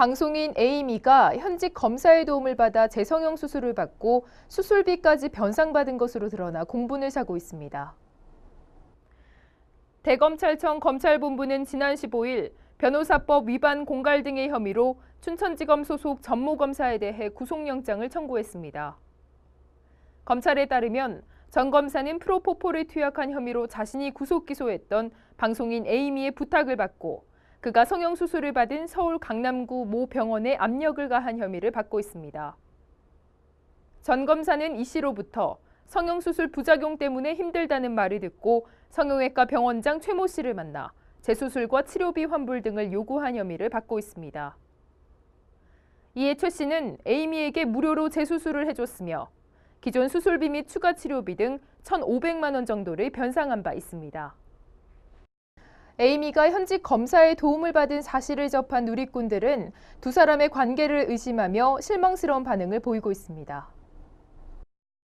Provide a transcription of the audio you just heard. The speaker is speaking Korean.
방송인 에이미가 현직 검사의 도움을 받아 재성형 수술을 받고 수술비까지 변상받은 것으로 드러나 공분을 사고 있습니다. 대검찰청 검찰본부는 지난 15일 변호사법 위반 공갈 등의 혐의로 춘천지검 소속 전모 검사에 대해 구속영장을 청구했습니다. 검찰에 따르면 전 검사는 프로포폴을 투약한 혐의로 자신이 구속 기소했던 방송인 에이미의 부탁을 받고 그가 성형 수술을 받은 서울 강남구 모 병원에 압력을 가한 혐의를 받고 있습니다. 전 검사는 이 씨로부터 성형 수술 부작용 때문에 힘들다는 말을 듣고 성형외과 병원장 최 모 씨를 만나 재수술과 치료비 환불 등을 요구한 혐의를 받고 있습니다. 이에 최 씨는 에이미에게 무료로 재수술을 해줬으며 기존 수술비 및 추가 치료비 등 1,500만 원 정도를 변상한 바 있습니다. 에이미가 현직 검사의 도움을 받은 사실을 접한 누리꾼들은 두 사람의 관계를 의심하며 실망스러운 반응을 보이고 있습니다.